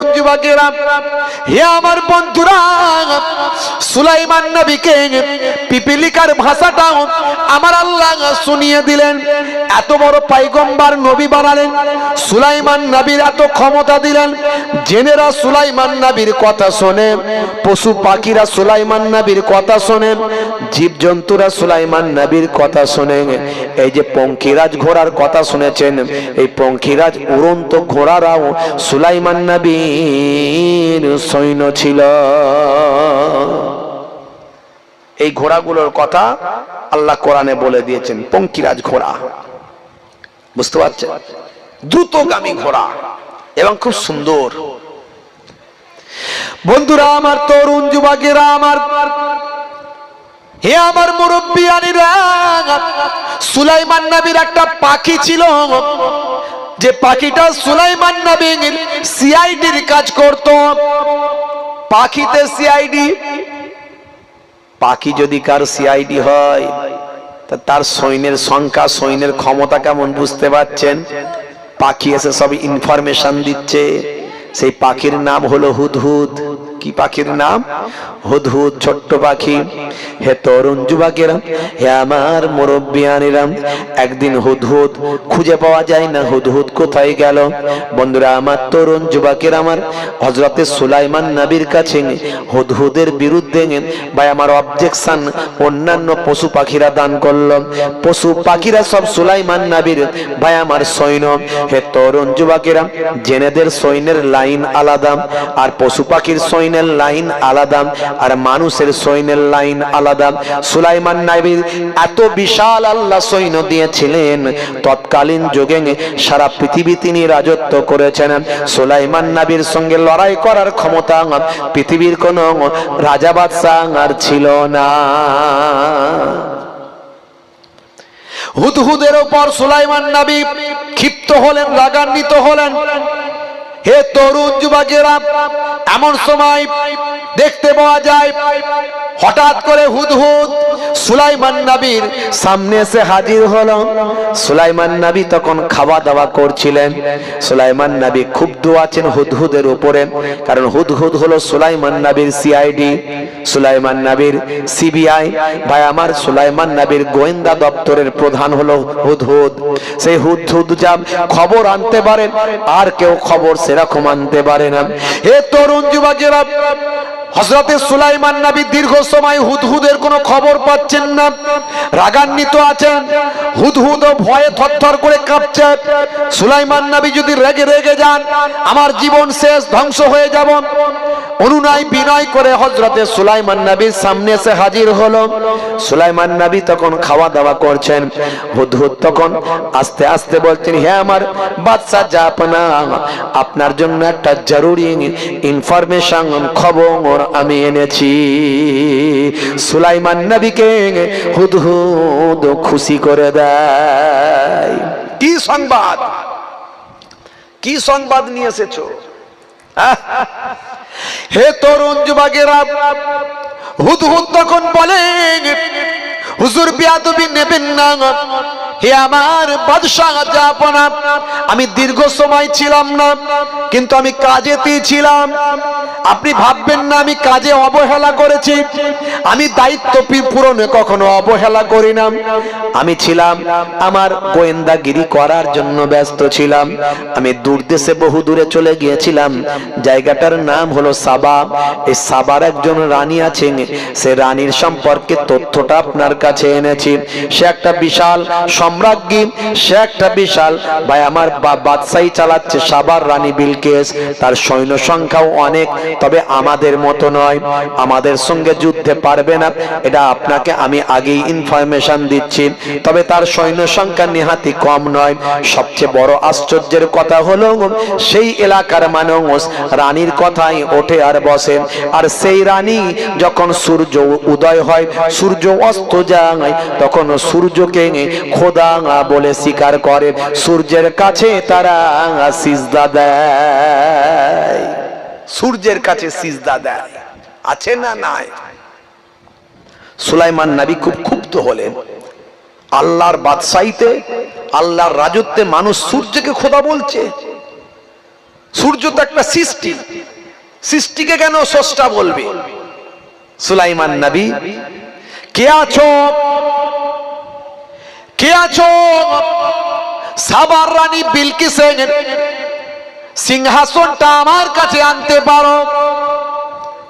নবী জেনেরা সুলাইমান কথা শোনে, পশু পাখিরা সুলাইমান নবীর কথা শোনে, জীবজন্তুরা সুলাইমান নবীর কথা শোনে। এই যে পঙ্খিরাজ ঘোড়ার কথা শুনেছেন, এই পঙ্খিরাজ উড়ন্ত ঘোড়ারাও সুলাইমান নবীর সৈন্য ছিল। এই ঘোড়াগুলোর কথা আল্লাহ কোরআনে বলে দিয়েছেন, পঙ্কিরাজ ঘোড়া। বুঝতে পারছেন? দ্রুতগামী ঘোড়া এবং খুব সুন্দর। বন্ধুরা, আমার তরুণ যুবকেরা, আমার হে আমার মুরব্বী আনিরা সুলাইমান নবীর একটা পাখি ছিল। যে পাখিটা সুলাইমান নবীর সিআইডির কাজ করত। পাখিতে সিআইডি? পাখি যদি কার সিআইডি হয়, তা তার সৈন্যের সংখ্যা, সৈন্যের ক্ষমতা কেমন বুঝতে পারছেন? পাখি এসে সব ইনফরমেশন দিচ্ছে। সেই পাখির নাম হলো হুদহুদ। কি পাখির নাম? হুদহুদ ছোট্ট পাখি। হে তরুণ যুবকেরা, হে আমার মুরব্বিয়ানিরাম একদিন হুদহুদ খুঁজে পাওয়া যায় না হুদহুদ কোথায় গেল। বন্ধুরা, আমার তরুণ যুবকের, আমার হজরতে সুলাইমান নবীর কাছে হুদহুদের বিরুদ্ধে ভাই, আমার অবজেকশন অন্যান্য পশু পাখিরা দান করল। পশু পাখিরা সব সুলাইমান নবীর, ভাই, আমার সৈন্য। হে তরুণ যুবকেরা, জেনেদের সৈন্যের লাইন আলাদা, আর পশু পাখির সৈন্যের লাইন আলাদা আর মানুষের সৈন্যের লাইন আলাদা। সুলাইমান নাবির এত বিশাল আল্লাহ সৈন্য দিয়েছিলেন। তৎকালীন যুগে সারা পৃথিবী তিনি রাজত্ব করেছেন। সুলাইমান নাবির সঙ্গে লড়াই করার ক্ষমতা পৃথিবীর কোন রাজা বাদশাহ আর ছিল না। হুদহুদের ওপর সুলাইমান নবী ক্ষিপ্ত হলেন, রাগান্বিত হলেন। হে তরুণ যুবকেরা, এমন সময় দেখতে পাওয়া যায়, হঠাৎ করে হুদহুদ সুলাইমান নবীর সামনে এসে হাজির হলো। সুলাইমান নবী তখন খাওয়া দাওয়া করছিলেন। সুলাইমান নবী ক্ষুব্ধ আছেন হুদহুদের উপরে, কারণ হুদহুদ হলো সুলাইমান নবীর সিআইডি সুলাইমান নবীর সিবিআই ভাই, আমার সুলাইমান নবীর গোয়েন্দা দপ্তরের প্রধান হলো হুদহুদ। সেই হুদহুদ যা খবর আনতে পারেন, আর কেউ খবর সেরকম আনতে পারে না। হে তরুণ যুবকেরা হজরতে সুলাইমান নাবি দীর্ঘ সময় হুদহুদের কোনো খবর পাচ্ছেন না। রাগান্বিত আছেন, হুদহুদ ও ভয়ে থরথর করে কাঁপছে। সুলাইমান নাবি যদি রেগে রেগে যান, আমার জীবন শেষ, ধ্বংস হয়ে যাব। অনুনয় বিনয় করে হজরতে সুলাইমান নবীর সামনে এসে হাজির হলো। সুলাইমান নবী তখন খাওয়া দাওয়া করছেন। হুদহুদ তখন আস্তে আস্তে বলছেন, হে আমার বাদশা জাপনা আপনার জন্য একটা জরুরি ইনফরমেশন, খবর আমি এনেছি। সুলাইমান নবীকে হুদহুদ খুশি করে দেয়। কি সংবাদ? কি সংবাদ নিয়ে এসেছ! হে তরুণ যুবকেরা হুদহুদ তখন বলেন হুজুর বিয়াদবি নেবেন না। হে আমার বাদশাহ জাপনা আমি দীর্ঘ সময় ছিলাম না, কিন্তু আমি কাজেতেই ছিলাম আপনি ভাববেন না, আমি কাজে অবহেলা করেছি। আমি দায়িত্ব পূরণে কখনো অবহেলা করি না। আমি ছিলাম, আমার গোয়েন্দাগিরি করার জন্য ব্যস্ত ছিলাম। আমি দূর দেশে বহু দূরে চলে গিয়েছিলাম। জায়গাটার নাম হলো সাবা। এই সাবার একজন রানী আছেন। সে রানীর সম্পর্কে তথ্যটা আপনার কাছে এনেছি। সে একটা বিশাল সম্রাজ্ঞী, সে একটা বিশাল। ভাই, আমার বাদশাহী চালাচ্ছে সাবার রানী বিলকেস তার সৈন্য সংখ্যাও অনেক, তবে আমাদের মতো নয়। আমাদের সঙ্গে যুদ্ধে পারবে না। এটা আপনাকে আমি আগেই ইনফরমেশন দিচ্ছি। তবে তার সৈন্য সংখ্যা নিহাতি কম নয়। সবচেয়ে বড় আশ্চর্যের কথা হলো, সেই এলাকার মানুষ রানীর কথাই ওঠে আর বসে। আর সেই রানী যখন সূর্য উদয় হয়, সূর্য অস্ত যায়, তখন সূর্যকে খোদা বলে স্বীকার করে, সূর্যের কাছে তারা সিজদা দেয়। সূর্যের কাছে সিজদা দেয়। আছে না নাই? সুলাইমান নবী খুব ক্ষুব্ধ হলেন। আল্লাহর বাদশাহিতে, আল্লাহর রাজত্বে মানুষ সূর্যকে খোদা বলছে। সূর্য তো একটা সৃষ্টি। সৃষ্টিকে কেন স্রষ্টা বলবে? সুলাইমান নবী, কে আছো? সাবার রানী বিলকিসের সিংহাসনটা আমার কাছে আনতে পারো।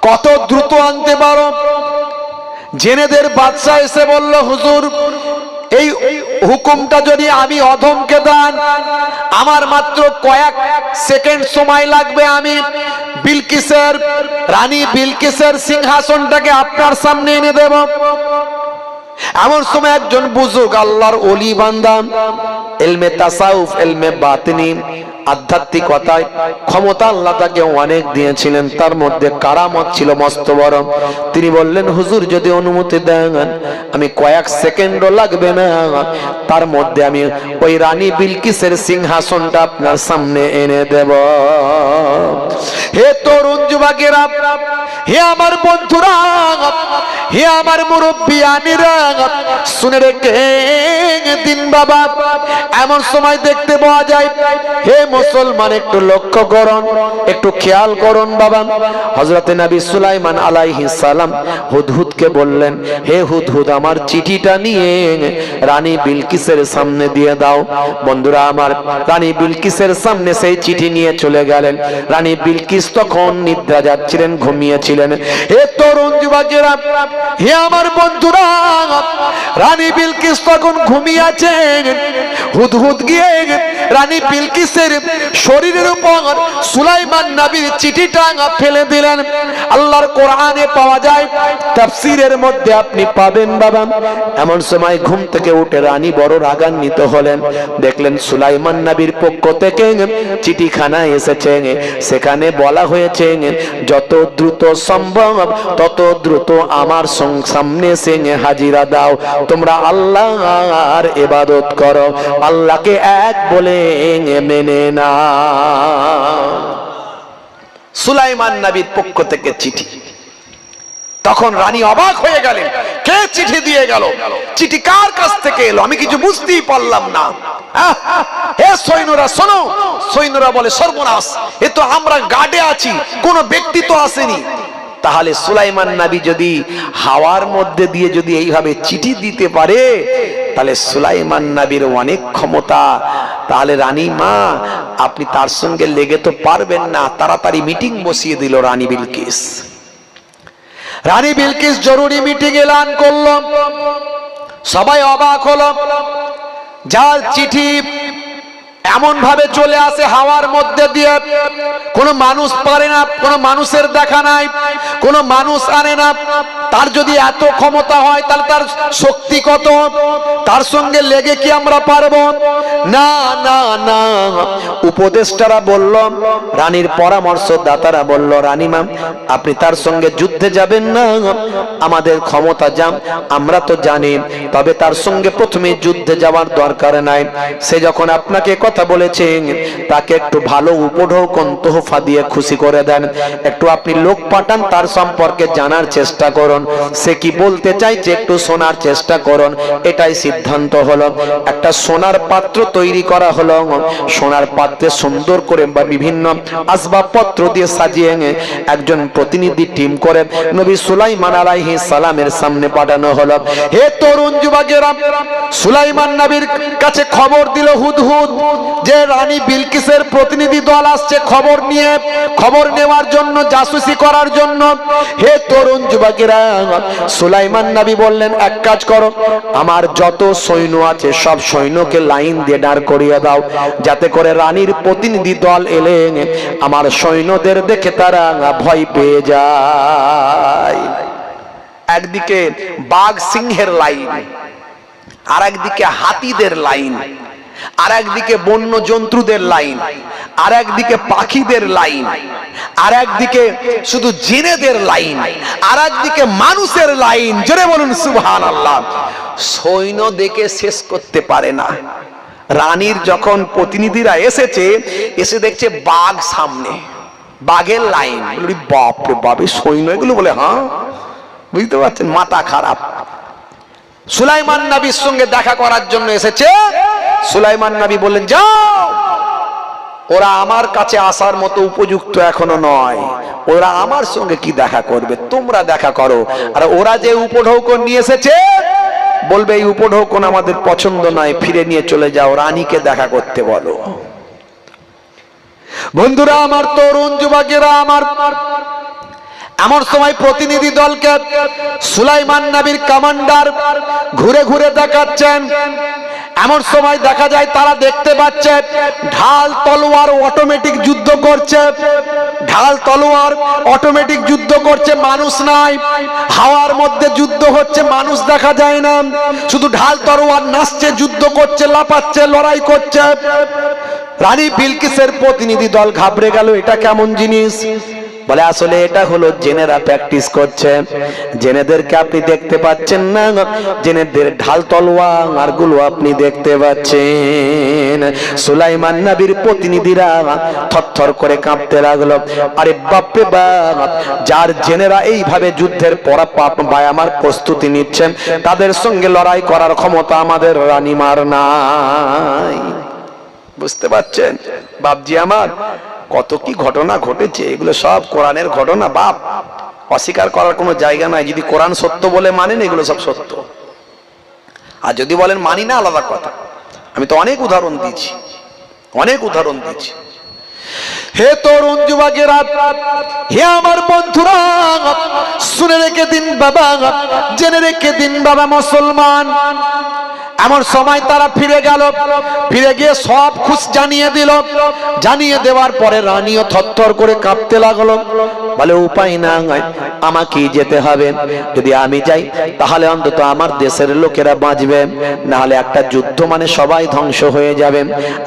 কত দ্রুত আনতে পারো। জেনেদের বাদশাহ এসে বলল, হুজুর, এই হুকুমটা যদি আমি অধমকে দেন, আমার মাত্র কয়েক সেকেন্ড সময় লাগবে আমি বিলকিসের, রানী বিলকিসের সিংহাসনটাকে আপনার সামনে এনে দেব। এমন সময় একজন বুজুর্গ আল্লাহর অলি বান্দাম এলমে তাসাউফ, এলমে বাতিনি, আধ্যাত্মিকতায় ক্ষমতা আল্লাহ তাকে অনেক দিয়েছিলেন, তার মধ্যে কারামত ছিল মস্ত তিনি বললেন, হুজুর, যদি অনুমতি দেন, আমি কয়েক সেকেন্ডও লাগবে না। তার মধ্যে আমি ওই রানী বিলকিসের সিংহাসনটা আপনার সামনে এনে দেব। হে তরুণ যুবকেরা হে আমার বন্ধুরা, হে আমার মুরব্বিয়ানিরা শুনে রেখে দিন বাবা। এমন সময় দেখতে পাওয়া যায়, হে মুসলমান, একটু লক্ষ্য করুন, একটু খেয়াল করুন বাবা। হজরতে নবী সুলাইমান আলাইহি সালাম হুদহুদকে বললেন, হে হুদহুদ, আমার চিঠিটা নিয়ে রানী বিলকিসের সামনে দিয়ে দাও। বন্ধুরা, আমার রানী বিলকিসের সামনে সেই চিঠি নিয়ে চলে গেলেন। রানী বিলকিস তখন নিদ্রা যাচ্ছিলেন, ঘুমিয়েছিলেন। হে তরুণ যুবকেরা হে আমার বন্ধুরা রানী বিলকিস তখন ঘুমিয়ে আছেন হুদহুদ গিয়ে রানী বিলকিসের শরীরের উপর সুলাইমান নবীর চিঠিটা ফেলে দিলেন। আল্লাহর কোরআনে পাওয়া যায়, তাফসীরের মধ্যে আপনি পাবেন বাবা। এমন সময় ঘুম থেকে উঠে রানী বড় রাগান্বিত হলেন। দেখলেন সুলাইমান নবীর পক্ষ থেকে চিঠিখানা এসেছে। সেখানে বলা হয়েছে, যত দ্রুত সম্ভব, তত দ্রুত আমার সামনে এসে হাজিরা দাও। তোমরা আল্লাহর ইবাদত করো। আল্লাহকে এক বলে মেনে সুলাইমান নবীর পক্ষ থেকে চিঠি। তখন রানী অবাক হয়ে গেলেন, কে চিঠি দিয়ে গেল? চিঠি কার কাছ থেকে এলো? আমি কিছু বুঝতেই পারলাম না। হে সৈন্যরা, শোনো। সৈন্যরা বলে, সর্বনাশ, এ তো আমরা গার্ডে আছি, কোন ব্যক্তি তো আসেনি। তাহলে সুলাইমান নাবি যদি হাওয়ার মধ্যে দিয়ে যদি এইভাবে চিঠি দিতে পারে, তাহলে সুলাইমান নাবির অনেক ক্ষমতা। তাহলে রানী মা, আপনি তার সঙ্গে লেগে তো পারবেন না, তাড়াতাড়ি মিটিং বসিয়ে দিল রানী বিলকিস। রানী বিলকিস জরুরি মিটিং এলান করল। সবাই অবাক হলো। যার চিঠি এমন ভাবে চলে আসে হাওয়ার মধ্যে দিয়ে। কোনো মানুষ পারে না, কোনো মানুষের দেখা নাই, কোনো মানুষ আনে না। তার যদি এত ক্ষমতা হয়, তাহলে তার শক্তি কত? তার সঙ্গে লেগে কি আমরা পারব? না না না। উপদেষ্টারা বলল, রানীর পরামর্শদাতারা বলল রানীমা আপনি তার সঙ্গে যুদ্ধে যাবেন না। আমাদের ক্ষমতা যাম, আমরা তো জানি, তবে তার সঙ্গে প্রথমে যুদ্ধে যাওয়ার দরকার নাই। সে যখন আপনাকে কথা বলেছেন তাকে একটু ভালো উপঢৌকন তোহফা দিয়ে খুশি করে দেন। একটু আপনি লোক পাঠান, তার সম্পর্কে জানার চেষ্টা করুন। সে কি বলতে চাইছে একটু শোনার চেষ্টা করুন। এটাই সিদ্ধান্ত হলো। একটা সোনার পাত্র তৈরি করা হলো। সোনার পাত্রে সুন্দর করে বা বিভিন্ন আসবাবপত্র দিয়ে সাজিয়ে একজন প্রতিনিধি টিম করে নবী সুলাইমান আলাইহিস সালামের সামনে পাঠানো হলো। হে তরুণ যুবকেরা, সুলাইমান নবীর কাছে খবর দিল হুদহুদ যে রানী বিলকিসের প্রতিনিধি দল আসছে খবর নিয়ে। খবর নেওয়ার জন্য, জাসুসি করার জন্য। হে তরুণ যুবকেরা সুলাইমান নবী বললেন, এক কাজ করো, আমার যত সৈন্য আছে, সব সৈন্যকে লাইন দিয়ে দাঁড় করিয়ে দাও, যাতে করে রানীর প্রতিনিধি দল এলে আমার সৈন্যদের দেখে তারা ভয় পেয়ে যায়। একদিকে বাঘ সিংহের লাইন আর একদিকে হাতিদের লাইন আর একদিকে বন্য জন্তুদের লাইন আর একদিকে পাখিদের লাইন আর একদিকে শুধু জিনেদের লাইন আর একদিকে মানুষের লাইন। জোরে বলুন সুবহান আল্লাহ সৈন্য দেখে শেষ করতে পারে না। রানীর যখন প্রতিনিধিরা এসেছে এসে দেখছে বাঘ সামনে বাঘের লাইন। বলি, বাপরে বাপে সৈন্য এগুলো বলে হ্যাঁ? বুঝতে পারছেন? মাথা খারাপ। সুলাইমান নবীর সঙ্গে দেখা করার জন্য এসেছে। সুলাইমান নবী বললেন, যাও। ওরা আমার কাছে আসার মতো উপযুক্ত এখনও নয়। ওরা আমার সঙ্গে কি দেখা করবে? তোমরা দেখা করো। আর ওরা যে উপঢৌকন নিয়ে এসেছে, বলবে, এই উপঢৌকন আমাদের পছন্দ নয়। ফিরে নিয়ে চলে যাও। রানীকে দেখা করতে বলো। বন্ধুরা, আমার তরুণ যুবকেরা, আমার এমন সময় প্রতিনিধি দলকে সুলাইমান নাবির কমান্ডার ঘুরে ঘুরে দেখাচ্ছেন। এমন সময় দেখা যায় তারা দেখতে পাচ্ছে ঢাল তলোয়ার অটোমেটিক যুদ্ধ করছে। ঢাল তলোয়ার অটোমেটিক যুদ্ধ করছে, মানুষ নাই। হাওয়ার মধ্যে যুদ্ধ হচ্ছে, মানুষ দেখা যায় না। শুধু ঢাল তলোয়ার নাচছে, যুদ্ধ করছে লাপাচ্ছে লড়াই করছে। রানী বিলকিসের প্রতিনিধি দল ঘাবড়ে গেল, এটা কেমন জিনিস? বলে, আসলে এটা হলো জেনেরা প্র্যাকটিস করছে। জেনেদেরকে আপনি দেখতে পাচ্ছেন না, জেনেদের ঢাল তলোয়ারগুলো আপনি দেখতে পাচ্ছেন। সুলাইমান নবীর প্রতিনিধিরা থরথর করে কাঁপতে লাগল। আরে বাপরে বাপ, যার জেনেরা এইভাবে যুদ্ধের পরা পাপ বা আমার প্রস্তুতি নিচ্ছেন, তাদের সঙ্গে লড়াই করার ক্ষমতা আমাদের রানীমার নাই। বুঝতে পারছেন? বাপজি আমার কত কি ঘটনা ঘটেছে? এগুলো সব কোরআনের ঘটনা, বাপ। অস্বীকার করার কোনো জায়গা নাই। যদি কোরআন সত্য বলে মানেন, এগুলো সব সত্য। আর যদি বলেন মানি না, আলাদা কথা। আমি তো অনেক উদাহরণ দিয়েছি। অনেক উদাহরণ দিয়েছি। হে তরুণ যুবকেরা, হে আমার বন্ধুরা, শুনে রেখে দিন বাবা, জেনে রেখে দিন বাবা মুসলমান। এমন সময় তারা ফিরে গেল। ফিরে গিয়ে সব খুশ জানিয়ে দিল। জানিয়ে দেওয়ার পরে রানীও থরথর করে কাঁপতে লাগল। বলে উপায় না আমাকেই যেতে হবে। যদি আমি যাই, তাহলে অন্তত আমার দেশের লোকেরা বাঁচবে। না হলে একটা যুদ্ধ মানে সবাই ধ্বংস হয়ে যাবে।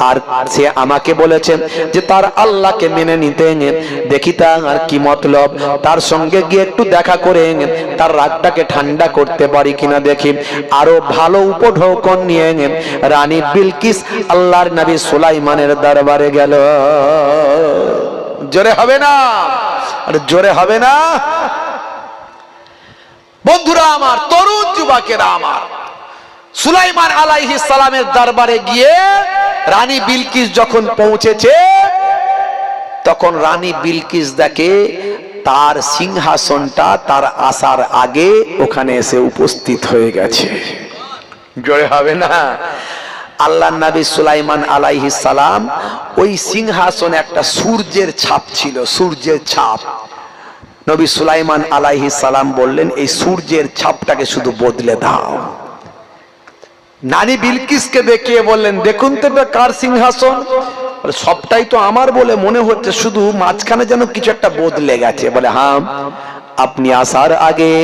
আর সে আমাকে বলেছে যে, তার আল্লাহকে মেনে নিতে দেখি আর কি মতলব। তার সঙ্গে গিয়ে একটু দেখা করে তার রাগটাকে ঠান্ডা করতে পারি কিনা দেখি। আরও ভালো উপঢৌকন নিয়ে রানী বিলকিস আল্লাহর নবী সুলাইমানের দরবারে গেল। জোরে হবে না? আর জোরে হবে না। বন্ধুরা আমার, তরুণ যুবকেরা আমার, সুলাইমান আলাইহি সালামের দরবারে গিয়ে রানী বিলকিস যখন পৌঁছেছে, তখন রানী বিলকিস দেখে তার সিংহাসনটা, তার আসার আগে ওখানে এসে উপস্থিত হয়ে গেছে। জোরে হবে না। আল্লাহ নবী সুলাইমান আলাইহি সালাম ওই সিংহাসনে একটা সূর্যের ছাপ ছিল, সূর্যের ছাপ। নবী সুলাইমান আলাইহি সালাম বললেন, এই সূর্যের ছাপটাকে শুধু বদলে দাও। নানি বিলকিসকে দেখিয়ে বললেন, দেখুন তো কার সিংহাসন। সবটাই তো আমার বলে মনে হচ্ছে, শুধু মাঝখানে যেন কিছু একটা বদলে গেছে। বলে হ্যাঁ আপনি আসার আগে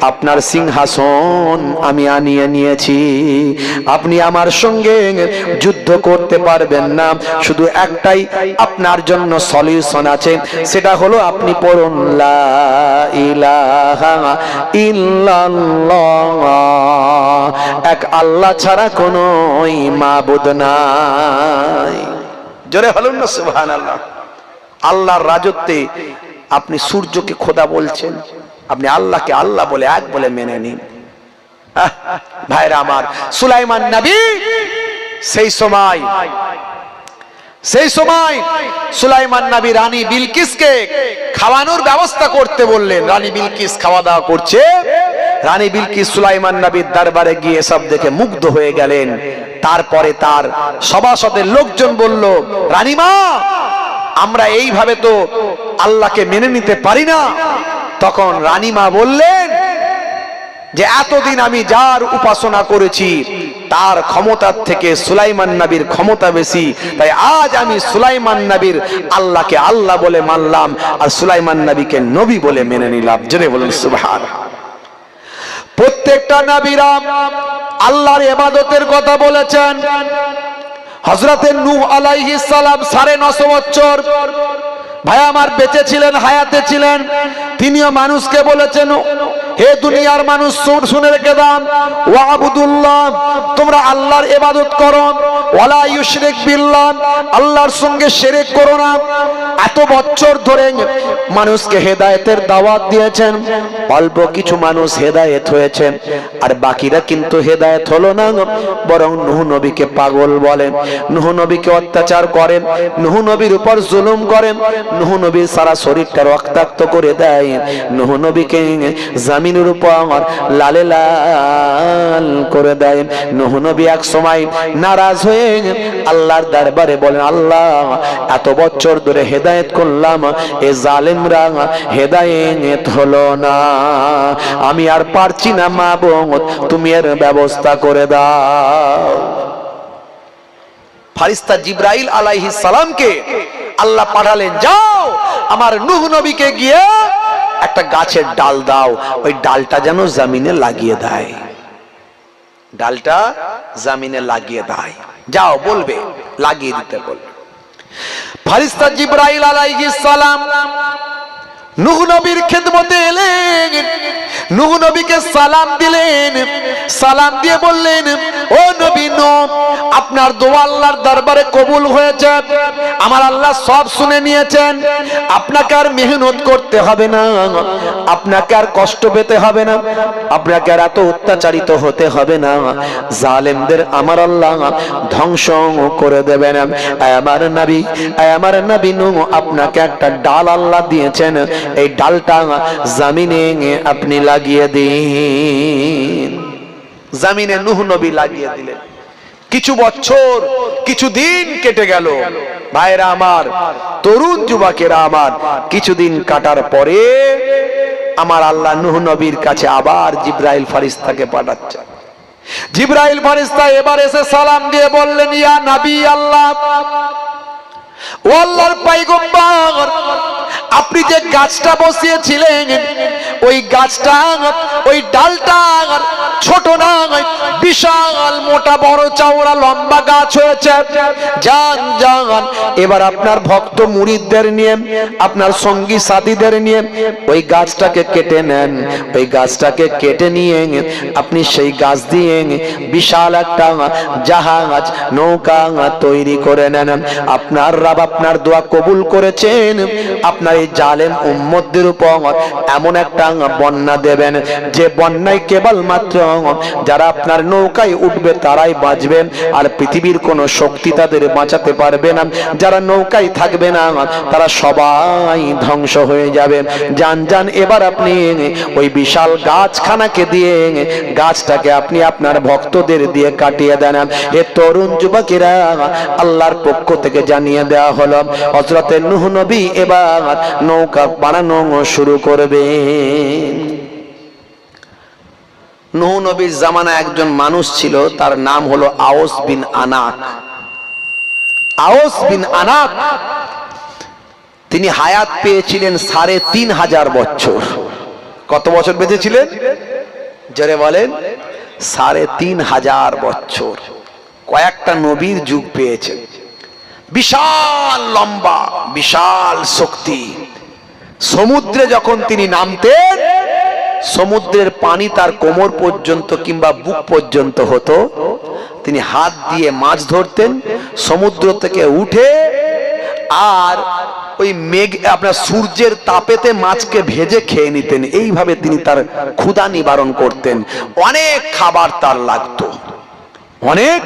আপনার সিংহাসন আমি আনিয়ে নিয়েছি। আপনি আমার সঙ্গে যুদ্ধ করতে পারবেন না। শুধু একটাই আপনার জন্য সলিউশন আছে, সেটা হলো আপনি পড়ুন, লা ইলাহা এক আল্লাহ ছাড়া কোনো মাবুদ নাই। জোরে হলুন না, সুবহানাল্লাহ। আল্লাহর রাজত্বে আপনি সূর্যকে খোদা বলছেন। আপনি আল্লাহকে আল্লাহ বলে এক বলে মেনে নিন। ভাইরা আমার, সুলাইমান নবী, সেই সময় সেই সময় সুলাইমান নবী রানী বিলকিসকে খাওয়ানোর ব্যবস্থা করতে বললেন। রানী বিলকিস খাওয়া দাওয়া করছে। রানী বিলকিস সুলাইমান নবীর দরবারে গিয়ে সব দেখে মুগ্ধ হয়ে গেলেন। তারপরে তার সভাসদের লোকজন বলল, রানীমা, আমরা এইভাবে তো আল্লাহকে মেনে নিতে পারি না। তখন রানীমা বললেন যে, এতদিন আমি যার উপাসনা করেছি, তার ক্ষমতার থেকে সুলাইমান নবীর ক্ষমতা বেশি। তাই আজ আমি সুলাইমান নবীর আল্লাহকে আল্লাহ বলে মানলাম আর সুলাইমান নবীকে নবী বলে মেনে নিলাম। জেনে বলুন সুবহান প্রত্যেকটা নবীরা আল্লাহর এবাদতের কথা বলেছেন। হজরতে নূহ আলাইহিস সালাম সাড়ে নশো বছর ভাই আমার বেঁচে ছিলেন হায়াতে ছিলেন। তিনিও মানুষকে বলেছেন হে দুনিয়ার মানুষ, শুন- শুনে রেখে দান ওয়াবুদুল্লাহ, তোমরা আল্লাহর ইবাদত করো। ওয়ালা ইউশরিক বিল্লাহ, আল্লাহর সঙ্গে শিরক করো না। এত বছর ধরে মানুষকে হেদায়েতের দাওয়াত দিয়েছেন, অল্প কিছু মানুষ হেদায়েত হয়েছে, আর বাকিরা কিন্তু হেদায়েত হলো না, বরং নুহ নবীকে পাগল বলেন নুহ নবীকে অত্যাচার করেন নুহ নবীর উপর জুলুম করেন নুহ নবীর সারা শরীরটা রক্তাক্ত করে দেয়। নুহ নবীকে জামিনের উপর লালে লাল করে দেয়। নবী এক সময় নারাজ হয়ে আল্লাহর দরবারে বলেন, আল্লাহ, এত বছর ধরে হেদায়েত করলাম, এ জালেমরা হেদায়েত হলো না। আমি আর পারছি না মা বোন তুমি এর ব্যবস্থা করে দাও। ফারিস্তা জিব্রাইল আলাইহিস সালামকে আল্লাহ পাঠালেন, যাও, আমার নূহ নবীকে গিয়ে একটা গাছের ডাল দাও, ওই ডালটা যেন জমিনে লাগিয়ে দেয়। ডালটা জমিনে লাগিয়ে দেয়। যাও, বলবে, লাগিয়ে দিতে বলবে ফারিস্তা জিব্রাইল আলাইহিস সালাম নূহ নবীর খেদমতে এলেন। নূহ নবীকে সালাম দিলেন। সালাম দিয়ে বললেন, ও নবী আপনার দোয়া আল্লাহর দরবারে কবুল হয়েছে। আমার আল্লাহ সব শুনে নিয়েছেন। আপনাকে আর মেহনত করতে হবে না। আপনাকে আর কষ্ট পেতে হবে না। আপনাকে আর এত অত্যাচারিত হতে হবে না। জালেমদের আমার আল্লাহ ধ্বংস করে দেবেন। আমার নবী আমার নবী নূহ আপনাকে একটা ডাল আল্লাহ দিয়েছেন। এই ডালটা জামিনে আপনি লাগিয়ে দিন। জামিনে নুহ নবী লাগিয়ে দিলেন। কিছু বছর, কিছু দিন কেটে গেল। ভাইরা আমার, তরুণ যুবকেরা আমার কিছুদিন কাটার পরে আমার আল্লাহ নুহ নবীর কাছে আবার জিব্রাইল ফারিস্তাকে পাঠাচ্ছে জিব্রাইল ফারিস্তা এবার এসে সালাম দিয়ে বললেন, ইয়া নবী আল্লাহ, ও আল্লাহর পাইগম্বর আপনি যে গাছটা বসিয়েছিলেন ওই গাছটা ওই ডালটা ছোট না বিশাল মোটা বড় চওড়া লম্বা গাছ হয়েছে। যান যান, এবার আপনার ভক্ত মুরিদদের নিয়ে, আপনার সঙ্গী সাথীদের নিয়ে ওই গাছটাকে কেটে নেন। ওই গাছটাকে কেটে নিয়ে আপনি সেই গাছ দিয়ে বিশাল একটা জাহাজ, নৌকা তৈরি করে নেন। আপনার রাব আপনার দোয়া কবুল করেছেন। আপনার এই জালেম উম্মতদের উপর এমন একটা বন্যা দেবেন। যে বন্যায় কেবল মাত্র যারা আপনার নৌকায় উঠবে তারাই বাঁচবে আর পৃথিবীর কোনো শক্তি তাদের বাঁচাতে পারবে না। যারা নৌকায় থাকবে না, তারা সবাই ধ্বংস হয়ে যাবে। যান যান, এবার আপনি ওই বিশাল গাছখানাকে দিয়ে গাছটাকে আপনি আপনার ভক্তদের দিয়ে কাটিয়ে দেন। এ তরুণ যুবকেরা আল্লাহর পক্ষ থেকে জানিয়ে দেওয়া হলো হজরতে নুহ নবী এবার নৌকা বানানো শুরু করবে। নুহ নবীর জামানা একজন মানুষ ছিল, তার নাম হলো আওস বিন আনাক। আওস বিন আনাক, তিনি হায়াত পেয়েছিলেন সাড়ে তিন হাজার বছর। কত বছর বেঁচেছিলেন? জোরে বলেন, সাড়ে তিন হাজার বছর। কয়েকটা নবীর যুগ পেয়েছেন বিশাল লম্বা, বিশাল শক্তি। সমুদ্রে যখন তিনি নামতেন, সমুদ্রের পানি তার কোমর পর্যন্ত কিংবা বুক পর্যন্ত হতো। তিনি হাত দিয়ে মাছ ধরতেন, সমুদ্র থেকে উঠে আর ওই মেঘ, আপনার সূর্যের তাপেতে মাছকে ভেজে খেয়ে নিতেন। এইভাবে তিনি তার ক্ষুধা নিবারণ করতেন। অনেক খাবার তার লাগতো। অনেক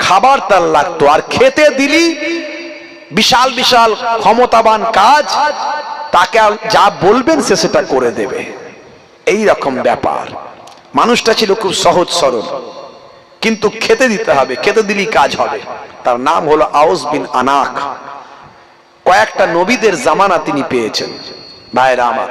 খাবার তার লাগতো। আর খেতে দিলি বিশাল বিশাল ক্ষমতাবান কাজ তাকে যা বলবেন সে সেটা করে দেবে। এই রকম ব্যাপার। মানুষটা ছিল খুব সহজ সরল। কিন্তু খেতে দিতে হবে, খেতে দিলেই কাজ হবে। তার নাম হলো আউস বিন আনাক। কয়েকটা নবীদের জামানা তিনি পেয়েছেন। ভাইরা আমার